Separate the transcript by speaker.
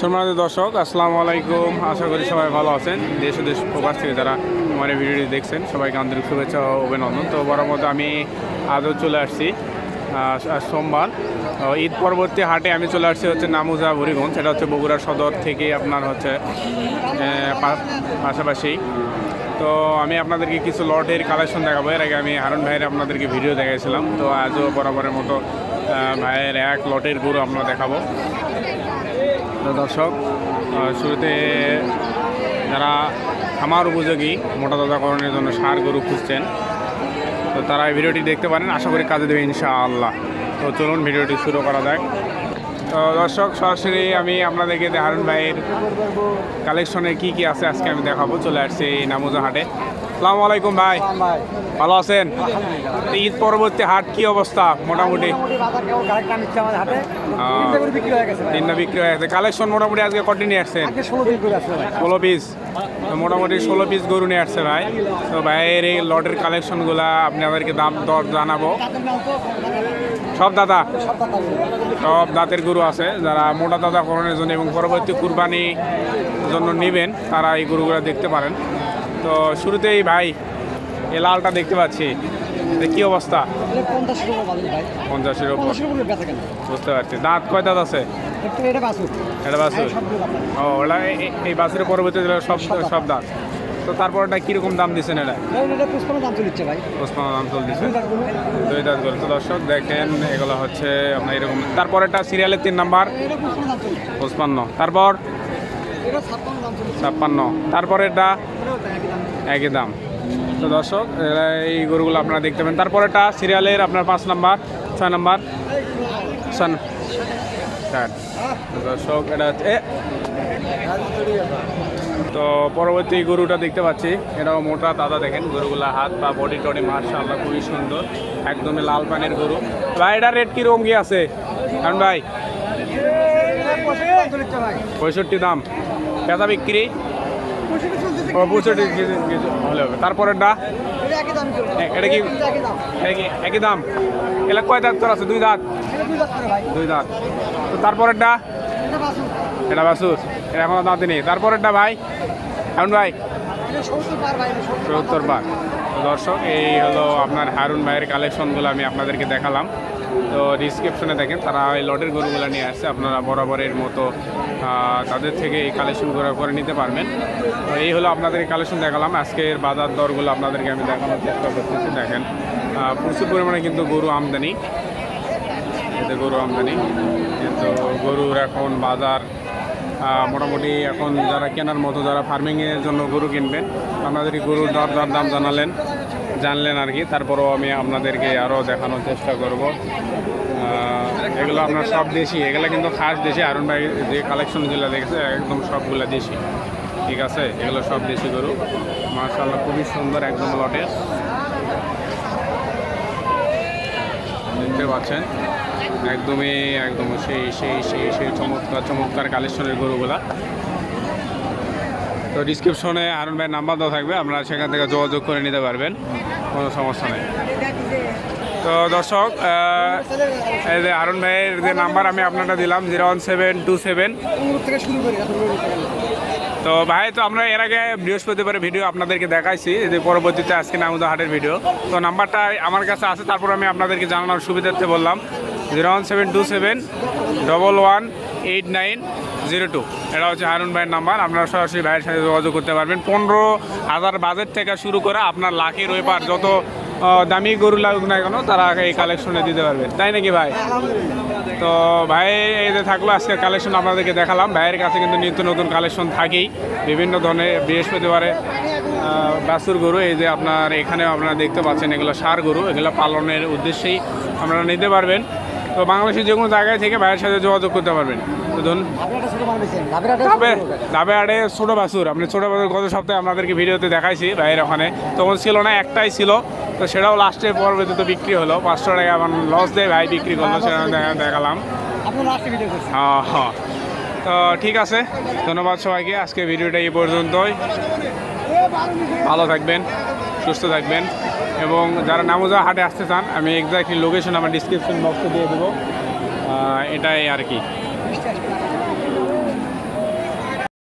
Speaker 1: সম্মানিত দর্শক, আসসালামু আলাইকুম। আশা করি সবাই ভালো আছেন। দেশ দেশ প্রকাশ থেকে যারা আমার এই ভিডিওটি দেখছেন, সবাইকে আন্তরিক শুভেচ্ছা ও অভিনন্দন। তো বড় মতো আমি আজও চলে আসছি সোমবার। ঈদ পরবর্তী হাটে আমি চলে আসছি হচ্ছে নামুজা বুড়িগঞ্জ। সেটা হচ্ছে বগুড়া সদর থেকে আপনার হচ্ছে পাশাপাশি। তো আমি আপনাদেরকে কিছু লটের কালেকশন দেখাবো। এর আগে আমি হারুন ভাইয়ের আপনাদেরকে ভিডিও দেখাইছিলাম। তো আজও বরাবরের মতো ভাইয়ের এক লটের গরু আমরা দেখাবো। দর্শক শুরুতে যারা খামার উপযোগী, মোটা তাজাকরণের জন্য সার গরু খুঁজছেন, তো তারা এই ভিডিওটি দেখতে পারেন, আশা করি কাজে দেবে ইনশাআল্লাহ। তো চলুন ভিডিওটি শুরু করা যাক। তো দর্শক, সরাসরি আমি আপনাদেরকে হারুন ভাইয়ের কালেকশনে কি কি আছে আজকে আমি দেখাবো। চলে আসছি নামুজা হাটে। আসসালামু আলাইকুম ভাই। ভালো আছেন? ঈদ পরবর্তী হাট কি অবস্থা মোটামুটি?
Speaker 2: তিনটে করে বিক্রি হয়ে গেছে
Speaker 1: কালেকশন মোটামুটি আজকে কটি নিয়ে আসছেন?
Speaker 2: ষোলো
Speaker 1: পিস মোটামুটি ষোলো পিস গরু নিয়ে আসছে ভাই। তো ভাইয়ের এই লটের কালেকশনগুলো আপনাদেরকে দাম দর জানাব। সব দাদা?
Speaker 2: সব
Speaker 1: সব দাঁতের গরু আছে। যারা মোটা দাদা করণের জন্য এবং পরবর্তী কুরবানি জন্য নেবেন তারা এই গরুগুলো দেখতে পারেন। তো শুরুতেই ভাই এই লালটা দেখতে পাচ্ছি। কি অবস্থা? পঞ্চাশের
Speaker 2: কেন।
Speaker 1: বুঝতে পারছি। দাঁত কয় দাঁত আছে?
Speaker 2: এটা বাসুর দাম
Speaker 1: ও ওটা এই- বাছুরের পরবর্তী সব সব দাঁত। তো তারপর এটা কীরকম দাম দিচ্ছেন এটা?
Speaker 2: পুষ্পানো দাম চলিচ্ছে ভাই।
Speaker 1: দাম
Speaker 2: দুই
Speaker 1: দাঁত করে। তো দর্শক দেখেন এগুলো হচ্ছে আপনার এরকম তারপর এটা সিরিয়ালের তিন নাম্বার।
Speaker 2: এটা পুষ্পানো দাম চলিচ্ছে
Speaker 1: পঁচপান্ন তারপর?
Speaker 2: ছাপ্পান্ন
Speaker 1: তারপর এটা
Speaker 2: একই দাম।
Speaker 1: তো দর্শক এই গরুগুলো আপনারা দেখতে পাবেন। তারপর এটা সিরিয়ালের আপনার পাঁচ নাম্বার ছয় নাম্বার। দর্শক এটা হচ্ছে তো পরবর্তী গরুটা দেখতে পাচ্ছি। এটাও মোটা দাদা দেখেন। গরুগুলা হাত বা বডি টডি মার্শাল্লাহ খুবই সুন্দর। একদমই লাল পানের গরু। ভাই এটা রেট কীরকম কি আছে? কারণ ভাই।
Speaker 2: পঁয়ষট্টি দাম।
Speaker 1: পেঁচা বিক্রি।
Speaker 2: পঁয়ষট্টি
Speaker 1: হলে হবে।
Speaker 2: দাম চলছে।
Speaker 1: এটা কি
Speaker 2: একই দাম।
Speaker 1: এলা কয় দাঁত তোর আছে? দুই দাঁত?
Speaker 2: দুই দাঁত
Speaker 1: তো
Speaker 2: এটা বাসুর।
Speaker 1: এটা বাসুর। এটা এখনও দাঁতে নেই। ভাই? এখন ভাই?
Speaker 2: এটা ভাই সত্তর
Speaker 1: বার দর্শক এই হলো আপনার হারুন ভাইয়ের কালেকশনগুলো আমি আপনাদেরকে দেখালাম। তো ডিসক্রিপশনে দেখেন, তারা এই লটের গরুগুলো নিয়ে আসছে, আপনারা বরাবরের মতো তাদের থেকে এই কালেকশনগুলো করে নিতে পারবেন। তো এই হলো আপনাদের কালেকশন দেখালাম। আজকের বাজার দরগুলো আপনাদেরকে আমি দেখানোর চেষ্টা করতেছি, দেখেন। প্রচুর পরিমাণে কিন্তু গরু আমদানি। এতে গরু আমদানি, কিন্তু গরুর এখন বাজার মোটামুটি এখন যারা কেনার মতো, যারা ফার্মিংয়ের জন্য গরু কিনবেন আপনাদেরকে গরুর দর দর দাম জানালেন। জানলেন আর কি। তারপরেও আমি আপনাদেরকে আরও দেখানোর চেষ্টা করব। এগুলো আপনার সব দেশি, এগুলো কিন্তু খাস দেশি। আরুন ভাই যে কালেকশনগুলো দেখেছে, একদম সবগুলো দেশি। ঠিক আছে? এগুলো সব দেশি গরু। মার্শাল্লাহ খুবই সুন্দর একদম লটের দেখতে পাচ্ছেন? একদমই, একদম সেই সেই সেই সেই চমৎকার চমৎকার কালেকশনের গরুগুলা। তো ডিসক্রিপশনে আরুন ভাইয়ের নাম্বার দেওয়া থাকবে, আপনারা সেখান থেকে যোগাযোগ করে নিতে পারবেন, কোনো সমস্যা নেই তো দর্শক এই যে হারুন ভাইয়ের যে নাম্বার আমি আপনারা দিলাম zero one seven two seven. তো ভাই, তো আমরা এর আগে বৃহস্পতিবার ভিডিও আপনাদেরকে দেখাইছি যে পরবর্তীতে আজকে নামুদা হাটের ভিডিও তো নাম্বারটা আমার কাছে আছে, তারপর আমি আপনাদেরকে জানানোর সুবিধার্থে বললাম zero one seven two seven double one eight nine zero two এটা হচ্ছে হারুন ভাইয়ের নাম্বার আপনারা সরাসরি ভাইয়ের সাথে যোগাযোগ করতে পারবেন পনেরো হাজার বাজেট থেকে শুরু করে আপনার লাখের ওইপার যত দামি গরু লাগুক না কেন তারা এই কালেকশনে দিতে পারবেন তাই নাকি ভাই তো ভাই এই যে থাকল আজকে কালেকশন আপনাদেরকে দেখালাম ভাইয়ের কাছে কিন্তু নিত্য নতুন কালেকশন থাকেই বিভিন্ন ধরনের বৃহস্পতিবারে বাছুর গরু এই যে আপনার এখানে আপনারা দেখতে পাচ্ছেন এগুলো সার গরু এগুলো পালনের উদ্দেশ্যেই আপনারা নিতে পারবেন তো বাংলাদেশের যে কোনো জায়গায় থেকে ভাইয়ের সাথে যোগাযোগ করতে পারবেন। তো ধরুন
Speaker 2: একটা ছোটো
Speaker 1: আড়ে বাছুর আপনি ছোটো বাছুর গত সপ্তাহে আপনাদেরকে ভিডিওতে দেখাইছি ভাইয়ের ওখানে। তখন ছিল না একটাই ছিল। তো সেটাও লাস্টে পরবর্তীতে তো বিক্রি হলো। পাঁচশো টাকা আমার লস দেয় ভাই বিক্রি করল সেটা দেখা- দেখালাম। হ্যাঁ হ্যাঁ তো ঠিক আছে ধন্যবাদ সবাইকে। আজকে ভিডিওটা এই পর্যন্তই। ভালো থাকবেন সুস্থ থাকবেন। এবং যারা নামোজা হাটে আসতে চান, আমি এক্স্যাক্টলি লোকেশন আমার ডিসক্রিপশন বক্সে দিয়ে দেবো। এটাই আর কি।